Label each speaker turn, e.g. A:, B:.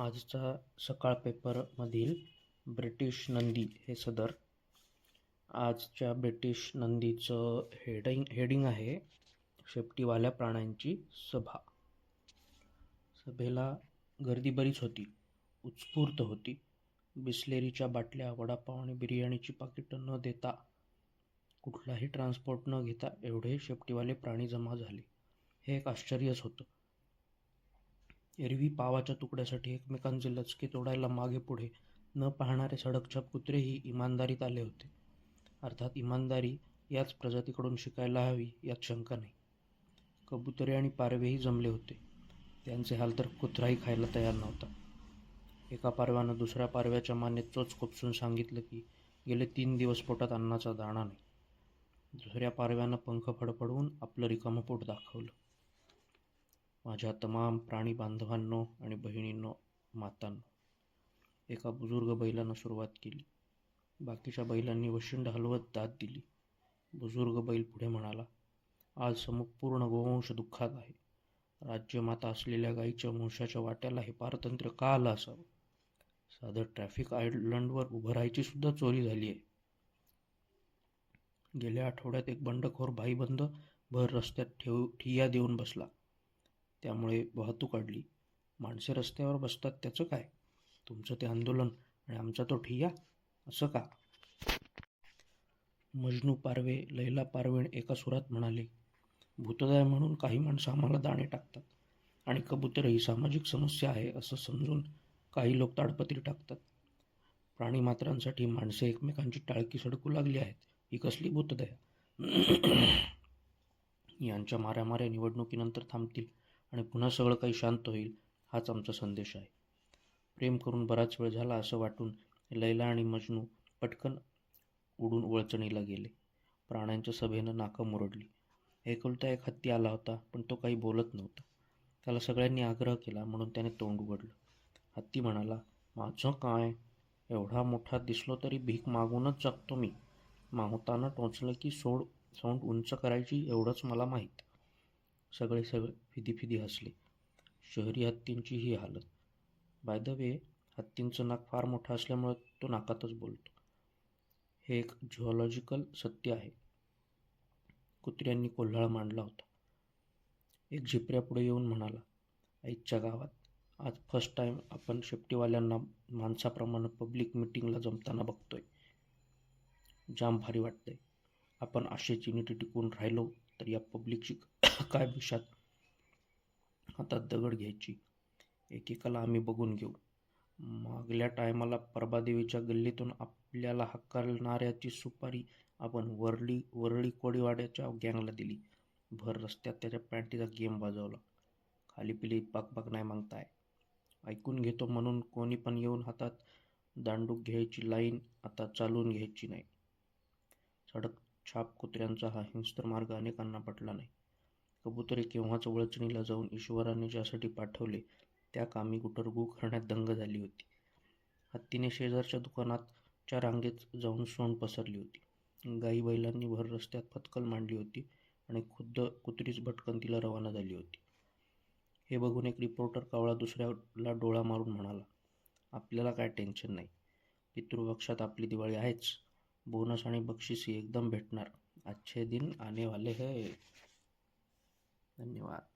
A: आजचा सकाळ पेपरमधील ब्रिटिश नंदी हे सदर. आजच्या ब्रिटिश नंदीचं हेडिंग हेडिंग आहे शेपटीवाल्या प्राण्यांची सभा. सभेला गर्दी बरीच होती. उत्स्फूर्त होती. बिस्लेरीच्या बाटल्या वडापाव आणि बिर्याणीची पाकिटं न देता कुठलाही ट्रान्सपोर्ट न घेता एवढे शेपटीवाले प्राणी जमा झाले. हे एक आश्चर्यच होतं. एरवी पावाच्या तुकड्यासाठी एकमेकांचे लचके तोडायला मागे पुढे न पाहणारे सडकछाप कुत्रेही इमानदारीत आले होते. अर्थात इमानदारी याच प्रजातीकडून शिकायला हवी यात शंका नाही. कबुतरे आणि पारवेही जमले होते. त्यांचे हाल तर कुत्राही खायला तयार नव्हता. एका पारव्यानं दुसऱ्या पारव्याच्या मानेत चोच खोपसून सांगितलं की गेले तीन दिवस पोटात अन्नाचा दाणा नाही. दुसऱ्या पारव्यानं पंख फडफडवून आपलं रिकामं पोट दाखवलं. माझ्या तमाम प्राणी बांधवांनो आणि बहिणींनो मातांनो एका बुजुर्ग बैलानं सुरुवात केली. बाकीच्या बैलांनी वशिंड हलवत दाद दिली. बुजुर्ग बैल पुढे म्हणाला आज संपूर्ण गोवंश दुःखात आहे. राज्यमाता असलेल्या गाईच्या वंशाच्या वाट्याला हे पारतंत्र्य का आलं असावं? साधं ट्रॅफिक आयलंडवर उभं राहायची सुद्धा चोरी झाली आहे. गेल्या आठवड्यात एक बंडखोर भाईबंद भर रस्त्यात ठेव ठिय्या देऊन बसला. त्यामुळे वाहतूक अडली. माणसे रस्त्यावर बसतात त्याचं काय? तुमचं ते आंदोलन आणि आमचा तो ठिय्या असं का? मजनू पारवे लैला पारवेण एका सुरात म्हणाले भूतदय म्हणून काही माणसं आम्हाला दाणे टाकतात आणि कबूतर ही सामाजिक समस्या आहे असं समजून काही लोक ताडपत्री टाकतात. प्राणीमात्रांसाठी माणसे एकमेकांची टाळकी सडकू लागली आहेत. ही कसली भूतदया? यांच्या माऱ्यामाऱ्या निवडणुकीनंतर थांबतील. आणि पुन्हा सगळं काही शांत होईल हाच आमचा संदेश आहे. प्रेम करून बराच वेळ झाला असं वाटून लैला आणि मजनू पटकन उडून वळचणीला गेले. प्राण्यांच्या सभेनं नाकं मुरडली. एकुलता एक हत्ती आला होता पण तो काही बोलत नव्हता. त्याला सगळ्यांनी आग्रह केला म्हणून त्याने तोंड उघडलं. हत्ती म्हणाला माझं काय? एवढा मोठा दिसलो तरी भीक मागूनच जगतो मी. माहुताना टोचलं की सोड सोंड उंच करायची एवढंच मला माहीत. सगळे सगळे फिदी फिदी हसले. शहरी हत्तींची ही हालत. बाय द वे हत्तींचं नाक फार मोठं असल्यामुळे तो नाकातच बोलतो. हे एक झुऑलॉजिकल सत्य आहे. कुत्र्यांनी कोल्हाळ मांडला होता. एक झिपऱ्या पुढे येऊन म्हणाला आईच्या गावात आज फर्स्ट टाईम आपण शेपटीवाल्यांना माणसाप्रमाणे पब्लिक मिटिंगला जमताना बघतोय. जाम भारी वाटतंय. आपण आशेची युनिटी टिकून राहिलो तर या पब्लिकची काय भविष्यात हातात दगड घ्यायची. एकेकाला आम्ही बघून घेऊ. मागल्या टायमाला प्रभादेवीच्या गल्लीतून आपल्याला हक्कारणाऱ्याची सुपारी आपण वरळी वरळी कोळीवाड्याच्या गँगला दिली. भर रस्त्यात त्याच्या पॅन्टीचा गेम वाजवला. खाली पिली पाकपाक नाही मागताय. ऐकून घेतो म्हणून कोणी पण येऊन हातात दांडूक घ्यायची लाईन आता चालवून घ्यायची नाही. सडक छाप कुत्र्यांचा हा हिंस्त्र मार्ग अनेकांना पटला नाही. कबुतरे केव्हाच वळचणीला जाऊन ईश्वराने ज्यासाठी पाठवले त्या कामी गुटरगू करण्यात दंग झाली होती. हत्तीने शेजारच्या दुकानातच्या रांगेत जाऊन सोंड पसरली होती. गाई बैलांनी भर रस्त्यात फतकल मांडली होती आणि खुद्द कुत्रीच भटकन तिला रवाना झाली होती. हे बघून एक रिपोर्टर कावळा दुसऱ्याला डोळा मारून म्हणाला आपल्याला काय टेन्शन नाही. पितृपक्षात आपली दिवाळी आहेच. बोनस आणि बक्षीस एकदम भेटणार. आजचे दिन आने है. धन्यवाद